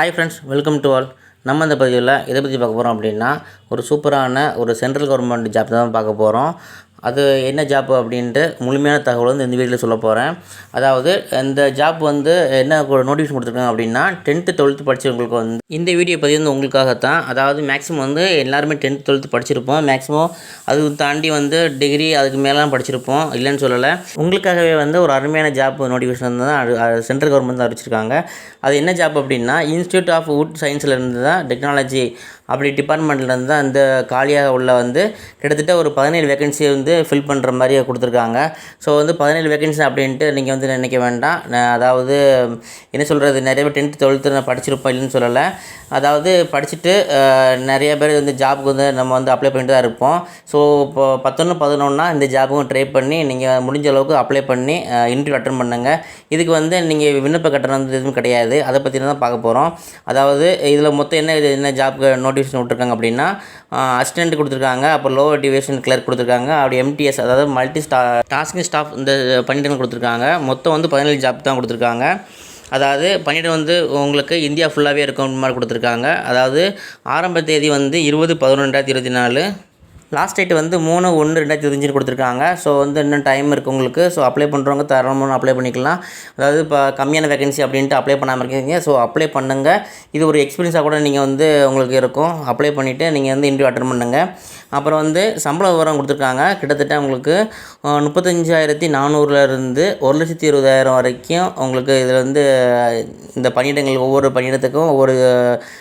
Hi friends welcome to all நம்ம இந்த பதிவில் எதை பற்றி பார்க்க போகிறோம் அப்படின்னா ஒரு சூப்பரான ஒரு சென்ட்ரல் கவர்மெண்ட் ஜாப் தான் பார்க்க போகிறோம் அது என்ன ஜாப் அப்படின்ட்டு முழுமையான தகவல் வந்து இந்த வீடியோவில் சொல்ல போகிறேன் அதாவது இந்த ஜாப் வந்து என்ன நோட்டிஃபிகேஷன் கொடுத்துருக்காங்க அப்படின்னா டென்த்து டுவெல்த்து படித்தவங்களுக்கு வந்து இந்த வீடியோ பதிவு வந்து உங்களுக்காகத்தான். அதாவது மேக்ஸிமம் வந்து எல்லாருமே டென்த்து டுவெல்த்து படிச்சிருப்போம். மேக்ஸிமம் அது தாண்டி வந்து டிகிரி அதுக்கு மேலாம் படிச்சிருப்போம். இல்லைன்னு சொல்லலை. உங்களுக்காகவே வந்து ஒரு அருமையான ஜாப் நோட்டிஃபிகேஷன் தான் சென்ட்ரல் கவர்மெண்ட் தான் அறிவிச்சிருக்காங்க. அது என்ன ஜாப் அப்படின்னா இன்ஸ்டியூட் ஆஃப் வுட் சயின்ஸில் இருந்து தான் டெக்னாலஜி அப்படி டிபார்ட்மெண்ட்லேருந்து தான் அந்த காலியாக உள்ள வந்து கிட்டத்தட்ட ஒரு பதினேழு வேகன்சி வந்து ஃபில் பண்ணுற மாதிரி கொடுத்துருக்காங்க. ஸோ வந்து பதினேழு வேகன்சி அப்படின்ட்டு நீங்கள் வந்து நினைக்க வேண்டாம். நான் அதாவது என்ன சொல்கிறது நிறைய பேர் டென்த்து டுவெல்த்து நான் படிச்சிருப்போம் இல்லைன்னு சொல்லலை. அதாவது படிச்சுட்டு நிறைய பேர் வந்து ஜாபுக்கு வந்து நம்ம வந்து அப்ளை பண்ணிட்டு தான் இருப்போம். ஸோ இப்போ பத்தொன்று பதினொன்னா இந்த ஜாபுக்கும் ட்ரை பண்ணி நீங்கள் முடிஞ்ச அளவுக்கு அப்ளை பண்ணி இன்டர்வியூ அட்டன் பண்ணுங்கள் இதுக்கு வந்து நீங்கள் விண்ணப்ப கட்டணம் வந்து எதுவும் கிடையாது. அதை பற்றி தான் பார்க்க போகிறோம் அதாவது இதில் மொத்தம் என்ன இது என்ன ஜாப்க்கு நோட்டிஃபிகேஷன் விட்ருக்காங்க அப்படின்னா அசிஸ்டன்ட் கொடுத்துருக்காங்க அப்புறம் லோவர் டிவிஷன் கிளர்க் கொடுத்துருக்காங்க அப்படி எம்டிஎஸ் அதாவது மல்டி ஸ்டா டாஸ்கிங் ஸ்டாஃப் இந்த பன்னிரெண்டு கொடுத்துருக்காங்க. மொத்தம் வந்து பதினேழு ஜாப் தான் கொடுத்துருக்காங்க. அதாவது பன்னிரெண்டு வந்து உங்களுக்கு இந்தியா ஃபுல்லாகவே இருக்கும் மாதிரி கொடுத்துருக்காங்க. அதாவது ஆரம்ப தேதி வந்து இருபது பதினொன்று ரெண்டாயிரத்தி இருபத்தி நாலு. லாஸ்ட் டேட் வந்து மூணு ஒன்று ரெண்டாயிரத்தி இருபத்தஞ்சு கொடுத்துருக்காங்க. ஸோ வந்து இன்னும் டைம் இருக்குது உங்களுக்கு. ஸோ அப்ளை பண்ணுறவங்க தரணும்னு அப்ளை பண்ணிக்கலாம். அதாவது இப்போ கம்மியான வேகன்சி அப்படின்ட்டு அப்ளை பண்ணாமல் இருக்கீங்க. ஸோ அப்ளை பண்ணுங்கள் இது ஒரு எக்ஸ்பீரியன்ஸாக கூட நீங்கள் வந்து உங்களுக்கு இருக்கும். அப்ளை பண்ணிவிட்டு நீங்கள் வந்து இன்டர்வியூ அட்டன் பண்ணுங்கள் அப்புறம் வந்து சம்பள விவரம் கொடுத்துருக்காங்க. கிட்டத்தட்ட உங்களுக்கு முப்பத்தஞ்சாயிரத்தி நானூறுலேருந்து ஒரு லட்சத்தி இருபதாயிரம் வரைக்கும் உங்களுக்கு இதில் வந்து இந்த பணியிடங்கள் ஒவ்வொரு பணியிடத்துக்கும் ஒவ்வொரு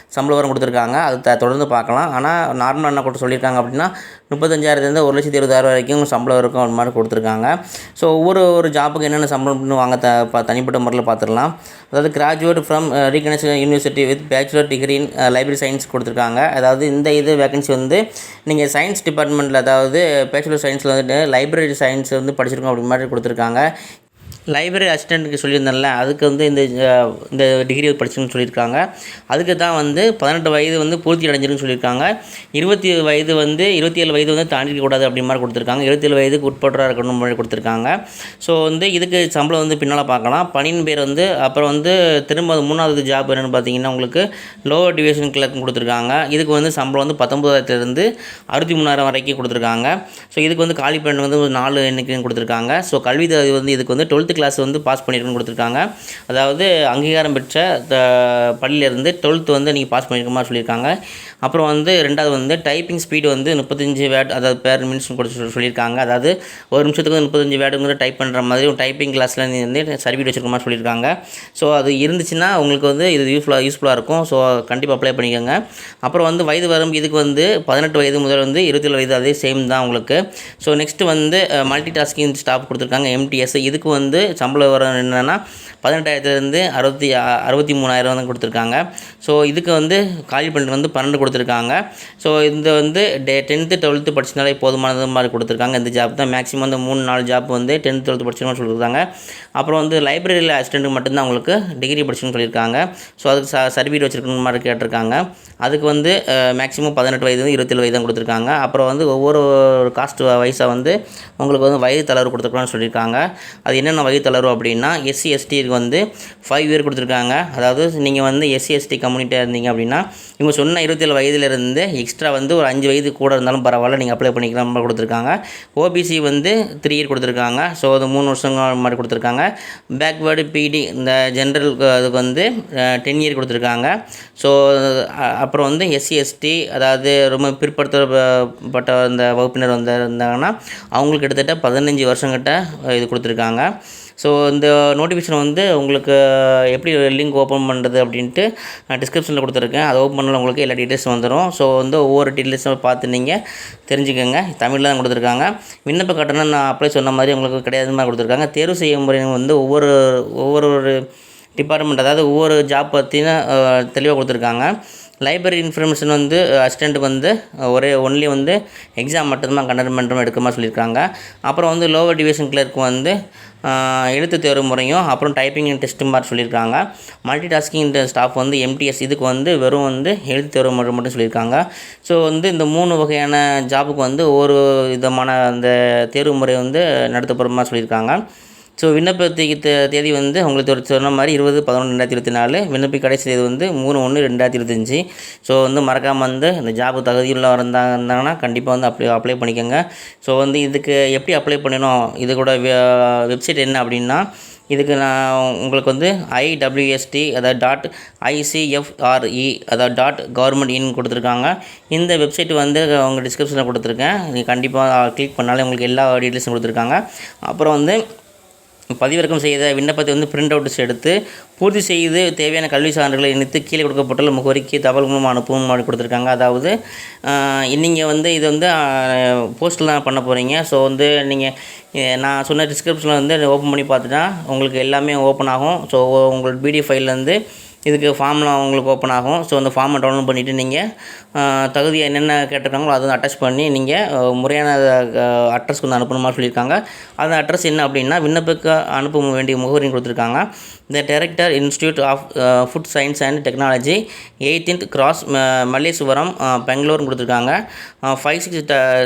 சம்பள விவரம் கொடுத்துருக்காங்க. அது த- தொடர்ந்து பார்க்கலாம். ஆனால் நார்மலாக என்ன கூட சொல்லியிருக்காங்க அப்படின்னா முப்பத்தஞ்சாயிரத்துலேருந்து ஒரு லட்சத்தி இருபதாயிரம் வரைக்கும் சம்பளம் இருக்கும் அந்த மாதிரி கொடுத்துருக்காங்க. ஸோ ஒவ்வொரு ஒரு ஜாப்புக்கு என்னென்ன சம்பளம்னு வாங்க த தனிப்பட்ட முறையில் பார்த்துடலாம். அதாவது graduate from recognise university with bachelor degree in library science கொடுத்துருக்காங்க. அதாவது இந்த இது வேகன்சி வந்து நீங்கள் சயின்ஸ் டிபார்ட்மெண்ட்டில் அதாவது பேச்சுலர் சயின்ஸில் வந்துட்டு லைப்ரரி சயின்ஸ் வந்து படிச்சிருக்கோம் அப்படி மாதிரி கொடுத்துருக்காங்க. லைப்ரரி அசிஸ்டண்ட்டுக்கு சொல்லியிருந்தேன்ல அதுக்கு வந்து இந்த இந்த டிகிரி படிச்சுன்னு சொல்லியிருக்காங்க. அதுக்கு தான் வந்து பதினெட்டு வயது வந்து பூர்த்தி அடைஞ்சிருன்னு சொல்லியிருக்காங்க. இருபத்தி வயது வந்து இருபத்தி ஏழு வயது வந்து தாண்டிக்க கூடாது அப்படி மாதிரி கொடுத்துருக்காங்க. இருபத்தேழு வயதுக்கு உட்பட்டராக இருக்கணும் மாதிரி கொடுத்துருக்காங்க. ஸோ வந்து இதுக்கு சம்பளம் வந்து பின்னால் பார்க்கலாம். பணியின் பேர் வந்து அப்புறம் வந்து திரும்ப மூணாவது ஜாப் என்னென்னு பார்த்தீங்கன்னா உங்களுக்கு லோவர் டிவிஷன் கிளர்க் கொடுத்துருக்காங்க. இதுக்கு வந்து சம்பளம் வந்து பத்தொம்பதாயிரத்துலேருந்து அறுபத்தி மூணாயிரம் வரைக்கும் கொடுத்துருக்காங்க. ஸோ இதுக்கு வந்து காலி பெண் வந்து ஒரு நாலு எண்ணிக்கையும் கொடுத்துருக்காங்க. ஸோ கல்வி வந்து இதுக்கு வந்து டுவெல்த்து கிளாஸ் வந்து பாஸ் பண்ணியிருக்குன்னு கொடுத்துருக்காங்க. அதாவது அங்கீகாரம் பெற்ற த- பள்ளியிலேருந்து டுவெல்த்து வந்து நீங்கள் பாஸ் பண்ணியிருக்க மாதிரி சொல்லியிருக்காங்க. அப்புறம் வந்து ரெண்டாவது வந்து டைப்பிங் ஸ்பீடு வந்து முப்பத்தஞ்சு வேட் அதாவது பேர் மினிட்ஸ் கொடுத்து சொல்லியிருக்காங்க. அதாவது ஒரு நிமிஷத்துக்கு வந்து முப்பத்தஞ்சு வேடுங்கிற டைப் பண்ணுற மாதிரி ஒரு டைப்பிங் கிளாஸில் வந்து சர்டிஃபிகேட் வச்சிருக்க மாதிரி சொல்லியிருக்காங்க. ஸோ அது இருந்துச்சுன்னா உங்களுக்கு வந்து இது யூஸ்ஃபுல்லாக யூஸ்ஃபுல்லாக இருக்கும். ஸோ கண்டிப்பாக அப்ளை பண்ணிக்கோங்க. அப்புறம் வந்து வயது வரம்பு இதுக்கு வந்து பதினெட்டு வயது முதல் வந்து இருபத்தேழு வயது அதே சேம் தான் உங்களுக்கு. ஸோ நெக்ஸ்ட்டு வந்து மல்டி டாஸ்கிங் ஸ்டாஃப் கொடுத்துருக்காங்க எம்டிஎஸ் இதுக்கு வந்து சம்பள விவரம் என்னென்னா பதினெட்டாயிரத்துலேருந்து அறுபத்தி அறுபத்தி மூணாயிரம் வந்து கொடுத்துருக்காங்க. ஸோ இதுக்கு வந்து காலி பண்ணிட்டு வந்து பன்னெண்டு கொடுத்துருக்காங்க. ஸோ இந்த வந்து டே டென்த்து டுவெல்த்து படிச்சனாலே போதுமானது மாதிரி கொடுத்துருக்காங்க. இந்த ஜாப் தான் மேக்ஸிமம் வந்து மூணு நாலு ஜாப் வந்து டென்த் டுவெல்த்து படிச்சவங்க சொல்லியிருக்காங்க அப்புறம் வந்து லைப்ரரியில் அசிஸ்டண்ட்டுக்கு மட்டும்தான் உங்களுக்கு டிகிரி படிச்சுன்னு சொல்லியிருக்காங்க. ஸோ அதுக்கு ச சர்டிஃபிகேட் வச்சுருக்கணும் மாதிரி கேட்டிருக்காங்க. அதுக்கு வந்து மேக்ஸிமம் பதினெட்டு வயது இருபத்தேழு வயது தான் கொடுத்துருக்காங்க. அப்புறம் வந்து ஒவ்வொரு காஸ்ட் வைஸாக வந்து உங்களுக்கு வந்து வயது தளர்வு கொடுத்துருக்கோம்னு சொல்லியிருக்காங்க. அது என்னென்ன வயது தளர்வு அப்படின்னா எஸ்சி எஸ்டிக்கு வந்து ஃபைவ் இயர் கொடுத்துருக்காங்க. அதாவது நீங்கள் வந்து எஸ்சி எஸ்டி கம்யூனிட்டியாக இருந்தீங்க அப்படின்னா இவங்க சொன்ன இருபத்தேழு வயதிலிருந்து எக்ஸ்ட்ரா வந்து ஒரு அஞ்சு வயது கூட இருந்தாலும் பரவாயில்ல நீங்கள் அப்ளை பண்ணிக்கலாம் மாதிரி கொடுத்துருக்காங்க. ஓபிசி வந்து த்ரீ இயர் கொடுத்துருக்காங்க. ஸோ அது மூணு வருஷம் மாதிரி கொடுத்துருக்காங்க. பேக்வேர்டு பிடி இந்த ஜென்ரல் அதுக்கு வந்து டென் இயர் கொடுத்துருக்காங்க. ஸோ அப்புறம் வந்து எஸ்சி எஸ்டி அதாவது ரொம்ப பிற்படுத்தப்பட்ட அந்த வகுப்பினர் வந்து இருந்தாங்கன்னா அவங்களுக்கு கிட்டத்தட்ட பதினஞ்சு வருஷங்கிட்ட இது கொடுத்துருக்காங்க. ஸோ இந்த நோட்டிஃபிகேஷன் வந்து உங்களுக்கு எப்படி லிங்க் ஓப்பன் பண்ணுறது அப்படின்ட்டு நான் டிஸ்கிரிப்ஷனில் கொடுத்துருக்கேன். அதை ஓப்பன் பண்ணல உங்களுக்கு எல்லா டீட்டெயில்ஸும் வந்துடும் ஸோ வந்து ஒவ்வொரு டீட்டெயில்ஸும் பார்த்து நீங்கள் தெரிஞ்சுக்கோங்க. தமிழில் தான் கொடுத்துருக்காங்க. விண்ணப்ப கட்டணம் நான் அப்ளை சொன்ன மாதிரி உங்களுக்கு கிடையாது மாதிரி கொடுத்துருக்காங்க. தேர்வு செய்யும் முறை வந்து ஒவ்வொரு ஒவ்வொரு ஒரு டிபார்ட்மெண்ட் அதாவது ஒவ்வொரு ஜாப் பற்றின தெளிவாக கொடுத்துருக்காங்க. லைப்ரரி இன்ஃபர்மேஷன் வந்து அசிஸ்டண்ட்டுக்கு வந்து ஒரே ஒன்லி வந்து எக்ஸாம் மட்டும்தான் கண்டக்ட் பண்ணுற எடுக்கமா சொல்லியிருக்காங்க. அப்புறம் வந்து லோவர் டிவிஷன் கிளர்க்கு வந்து எழுத்து தேர்வு முறையும் அப்புறம் டைப்பிங் டெஸ்ட் மாதிரி சொல்லியிருக்காங்க. மல்டி டாஸ்கிங் ஸ்டாஃப் வந்து எம்டிஎஸ் இதுக்கு வந்து வெறும் வந்து எழுத்து தேர்வு முறை மட்டும் சொல்லியிருக்காங்க. ஸோ வந்து இந்த மூணு வகையான ஜாபுக்கு வந்து ஒவ்வொரு விதமான அந்த தேர்வு முறை வந்து நடத்தப்படுற மாதிரி சொல்லியிருக்காங்க. ஸோ விண்ணப்பத்துக்கு தே- தேதி வந்து உங்களுக்கு சொன்ன மாதிரி இருபது பதினொன்று ரெண்டாயிரத்தி இருபத்தி நாலு. விண்ணப்பி கடைசி தேதி வந்து மூணு ஒன்று ரெண்டாயிரத்தி இருபத்தஞ்சி. ஸோ வந்து மறக்காமல் வந்து இந்த ஜாபு தகுதியுள்ள இருந்தாங்க இருந்தாங்கன்னா கண்டிப்பாக வந்து அப்ளை அப்ளை பண்ணிக்கோங்க. ஸோ வந்து இதுக்கு எப்படி அப்ளை பண்ணணும்? இது கூட வெப்சைட் என்ன அப்படின்னா இதுக்கு நான் உங்களுக்கு வந்து ஐடபிள்யூஎஸ்டி அதாவது டாட் ஐசிஎஃப்ஆர்இ அதாவது டாட் கவர்மெண்ட் இன் கொடுத்துருக்காங்க. இந்த வெப்சைட் வந்து அவங்க டிஸ்கிரிப்ஷனில் கொடுத்துருக்கேன். நீங்கள் கண்டிப்பாக கிளிக் பண்ணாலே உங்களுக்கு எல்லா டீட்டெயில்ஸும் கொடுத்துருக்காங்க. அப்புறம் வந்து பதிவிறக்கம் செய்த விண்ணப்பத்தை வந்து பிரிண்ட் அவுட்ஸ் எடுத்து பூர்த்தி செய்து தேவையான கல்வி சான்றுகளை இணைத்து கீழே கொடுக்கப்பட்டுள்ள முகவரிக்கு தகவல் மூலம் அனுப்பவும் மாதிரி கொடுத்துருக்காங்க. அதாவது நீங்கள் வந்து இது வந்து போஸ்ட்டில் தான் பண்ண போகிறீங்க ஸோ வந்து நீங்கள் நான் சொன்ன டிஸ்கிரிப்ஷனில் வந்து ஓப்பன் பண்ணி பார்த்துட்டா உங்களுக்கு எல்லாமே ஓப்பன் ஆகும். ஸோ உங்களோட பிடிஎஃப் ஃபைல்லேருந்து இதுக்கு ஃபார்ம்லாம் உங்களுக்கு ஓப்பன் ஆகும். ஸோ அந்த ஃபார்மை டவுன்லோட் பண்ணிவிட்டு நீங்கள் தகுதியை என்னென்ன கேட்டிருக்காங்களோ அதை வந்து அட்டாச் பண்ணி நீங்கள் முறையான அட்ரஸ்க்கு வந்து அனுப்பணும் மாதிரி சொல்லியிருக்காங்க. அந்த அட்ரஸ் என்ன அப்படின்னா விண்ணப்பிக்க அனுப்ப வேண்டிய முகவரின்னு கொடுத்துருக்காங்க. The director institute of food science and technology eighteenth cross Malleswaram பெங்களூர்னு கொடுத்துருக்காங்க. Five six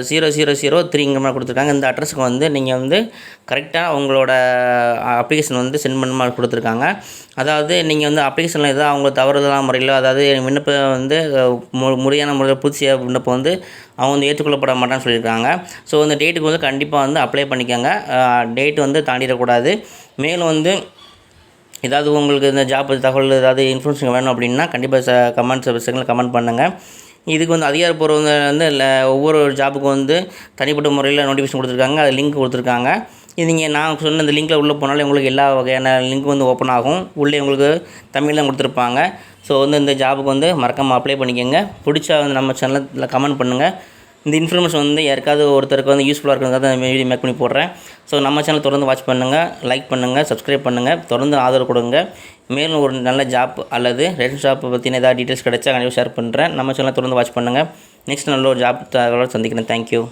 zero zero zero த்ரீங்கிற மாதிரி கொடுத்துருக்காங்க. இந்த அட்ரஸுக்கு வந்து நீங்கள் வந்து கரெக்டாக உங்களோட அப்ளிகேஷன் வந்து சென்ட் பண்ண மாதிரி கொடுத்துருக்காங்க. அதாவது நீங்கள் வந்து அப்ளிகேஷன் விண்ணப்பங்கள் ஏதாவது அவங்க தவறுதலான முறையில் அதாவது விண்ணப்பம் வந்து மு- முறையான முறையில் புதுசியாக விண்ணப்பம் வந்து அவங்க வந்து ஏற்றுக்கொள்ளப்பட மாட்டான்னு சொல்லியிருக்காங்க. ஸோ அந்த டேட்டுக்கு வந்து கண்டிப்பாக வந்து அப்ளை பண்ணிக்கோங்க. டேட் வந்து தாண்டிடக்கூடாது. மேலும் வந்து ஏதாவது உங்களுக்கு இந்த ஜாப் தகவல் ஏதாவது இன்ஃபர்மேஷன் வேணும் அப்படின்னா கண்டிப்பாக ச கமெண்ட் செக்ஷனில் கமெண்ட் பண்ணுங்கள் இதுக்கு வந்து அதிகாரப்பூர்வங்க வந்து இல்லை ஒவ்வொரு ஜாப்புக்கும் வந்து தனிப்பட்ட முறையில் நோட்டிஃபிகேஷன் கொடுத்துருக்காங்க. அது லிங்க் கொடுத்துருக்காங்க. இது நீங்கள் நான் சொன்ன இந்த லிங்க்கில் உள்ளே போனாலே உங்களுக்கு எல்லா வகையான லிங்க் வந்து ஓப்பன் ஆகும். உள்ளே உங்களுக்கு தமிழில் கொடுத்துருப்பாங்க. ஸோ வந்து இந்த ஜாபுக்கு வந்து மறக்காமல் அப்ளை பண்ணிக்கோங்க. பிடிச்சா வந்து நம்ம சேனலில் கமெண்ட் பண்ணுங்கள் இந்த இன்ஃபர்மேஷன் வந்து யாருக்காவது ஒருத்தருக்கு வந்து யூஸ்ஃபுல்லாக இருக்கிறதுக்காக தான் வீடியோ மேக் பண்ணி போடுறேன். ஸோ நம்ம சேனல் தொடர்ந்து வாட்ச் பண்ணுங்கள் லைக் பண்ணுங்கள் சப்ஸ்கிரைப் பண்ணுங்கள் தொடர்ந்து ஆதரவு கொடுங்க. மேலும் ஒரு நல்ல ஜாப் அல்லது ரேஷன் ஷாப்பை பற்றின ஏதாவது டீட்டெயில்ஸ் கிடைச்சா கண்டிப்பாக ஷேர் பண்ணுறேன் நம்ம சேனலை தொடர்ந்து வாட்ச் பண்ணுங்கள் நெக்ஸ்ட் நல்ல ஒரு ஜாப் தகவலோடு சந்திக்கிறேன். தேங்க்யூ